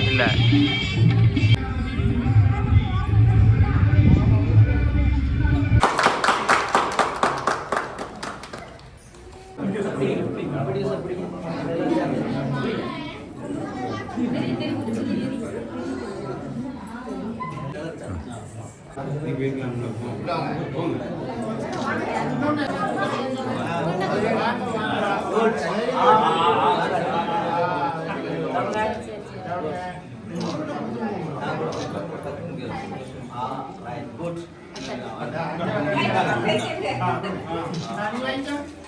இல்லை. Right good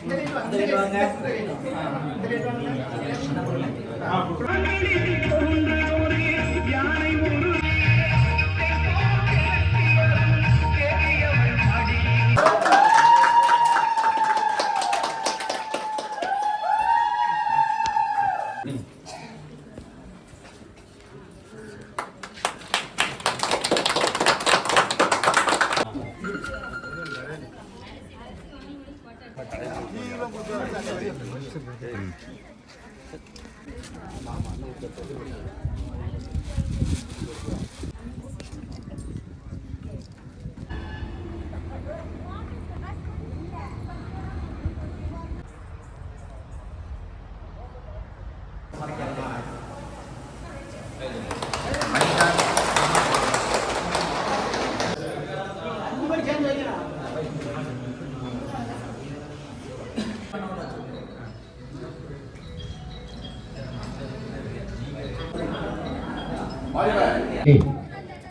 అందరికీ వందనాలు అందరికీ వందనాలు மாமா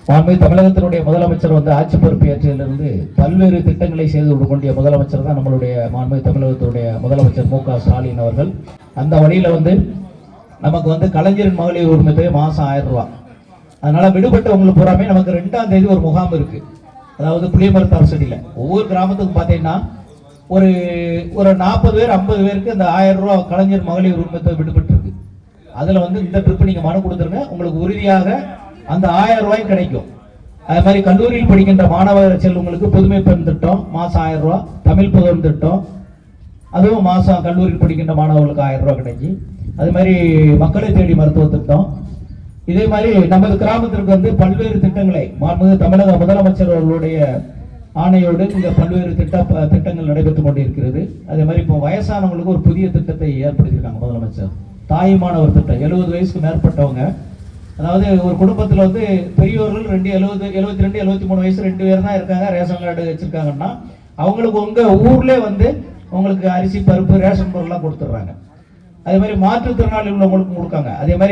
மாண்பு தமிழகத்தினுடைய முதலமைச்சர் வந்து ஆட்சி பொறுப்பேற்றிலிருந்து பல்வேறு திட்டங்களை செய்து கொண்டிய முதலமைச்சர் தான் நம்மளுடைய மாண்பு தமிழகத்தினுடைய முதலமைச்சர் மு க ஸ்டாலின் அவர்கள். அந்த வழியில் வந்து நமக்கு வந்து கலைஞரின் மகளிர் உரிமை தொகை மாதம் ஆயிரம் ரூபா. அதனால் விடுபட்டவங்களுக்கு பூராமே நமக்கு ரெண்டாம் தேதி ஒரு முகாம் இருக்குது அதாவது புளியமரத்து அரசடியில். ஒவ்வொரு கிராமத்துக்கும் பார்த்தீங்கன்னா ஒரு ஒரு நாற்பது பேர் ஐம்பது பேருக்கு அந்த ஆயிரம் ரூபா கலைஞர் மகளிர் உரிமை தொகை விடுபட்டு இருக்கு அதில் வந்து இந்த ட்ரிப்பு நீங்கள் மனு கொடுத்துருங்க. உங்களுக்கு உறுதியாக அந்த ஆயிரம் ரூபாய் கிடைக்கும். அது மாதிரி கல்லூரியில் படிக்கின்ற மாணவ செல்வங்களுக்கு புதுமை பெண் திட்டம் மாதம் ஆயிரம் ரூபா தமிழ் புதம் திட்டம். அதுவும் மாதம் கல்லூரியில் படிக்கின்ற மாணவர்களுக்கு ஆயிரம் ரூபா கிடைக்கும் அது மாதிரி மக்களை தேடி மருத்துவ திட்டம். இதே மாதிரி நமது கிராமத்திற்கு வந்து பல்வேறு திட்டங்களை மாண்புமிகு தமிழக முதலமைச்சர் அவர்களுடைய ஆணையோடு இந்த பல்வேறு திட்ட திட்டங்கள் நடைபெற்றுக் கொண்டிருக்கிறது. அதே மாதிரி இப்போ வயசானவங்களுக்கு ஒரு புதிய திட்டத்தை ஏற்படுத்தியிருக்காங்க முதலமைச்சர். தாயுமானவர் திட்டம் எழுபது வயசுக்கு மேற்பட்டவங்க. அதாவது ஒரு குடும்பத்தில் வந்து பெரியவர்கள் ரெண்டு எழுபது எழுபத்தி ரெண்டு எழுபத்தி மூணு வயசு ரெண்டு பேர் தான் இருக்காங்க ரேஷன் கார்டு வச்சுருக்காங்கன்னா அவங்களுக்கு உங்கள் ஊர்லேயே வந்து உங்களுக்கு அரிசி பருப்பு ரேஷன் பொருள்லாம் கொடுத்துட்றாங்க. அதே மாதிரி மாற்றுத்திறனாளி உள்ளவங்களுக்கும் கொடுக்காங்க. அதே மாதிரி